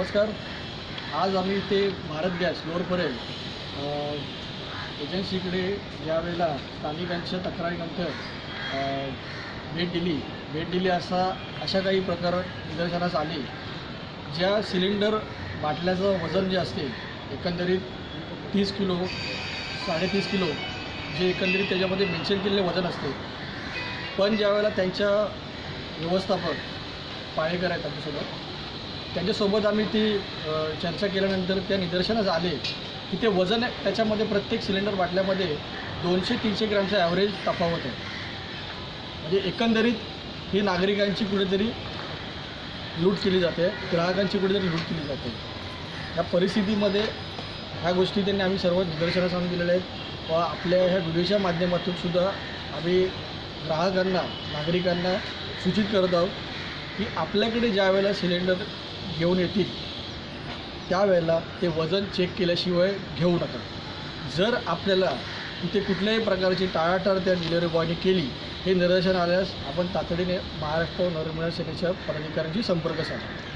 नमस्कार. आज आम्ही इथे भारत गॅस लोअर एजन्सीकडे ज्यावेळेला स्थानिकांच्या तक्रारीनंतर भेट दिली. भेट दिली असा अशा काही प्रकार निदर्शनास आले. ज्या सिलेंडर बाटल्याचं वजन जे असते एकंदरीत तीस किलो साडेतीस किलो जे एकंदरीत त्याच्यामध्ये मेन्शन केलेले वजन असते. पण ज्यावेळेला त्यांच्या व्यवस्थापक पाळेकर आहेत आमच्यासोबत त्यांच्यासोबत आम्ही ती चर्चा केल्यानंतर त्या निदर्शनास आले की ते वजन त्याच्यामध्ये प्रत्येक सिलेंडर बाटल्यामध्ये दोनशे तीनशे ग्रॅमचं ॲव्हरेज तफावत आहे. म्हणजे एकंदरीत ही नागरिकांची कुठेतरी लूट केली जाते ग्राहकांची कुठेतरी लूट केली जाते. या परिस्थितीमध्ये ह्या गोष्टी त्यांनी आम्ही सर्व निदर्शनास आणून दिलेल्या आहेत. व आपल्या ह्या व्हिडिओच्या माध्यमातून सुद्धा आम्ही ग्राहकांना नागरिकांना सूचित करत आहोत की आपल्याकडे ज्या वेळेला सिलेंडर घेऊन येतील त्यावेळेला ते वजन चेक केल्याशिवाय घेऊ नका. जर आपल्याला तिथे कुठल्याही प्रकारची टाळाटाळ त्या डिलिव्हरी बॉयने केली हे निदर्शन आल्यास आपण तातडीने महाराष्ट्र नवनिर्माण सेनेच्या पदाधिकाऱ्यांशी संपर्क साधा.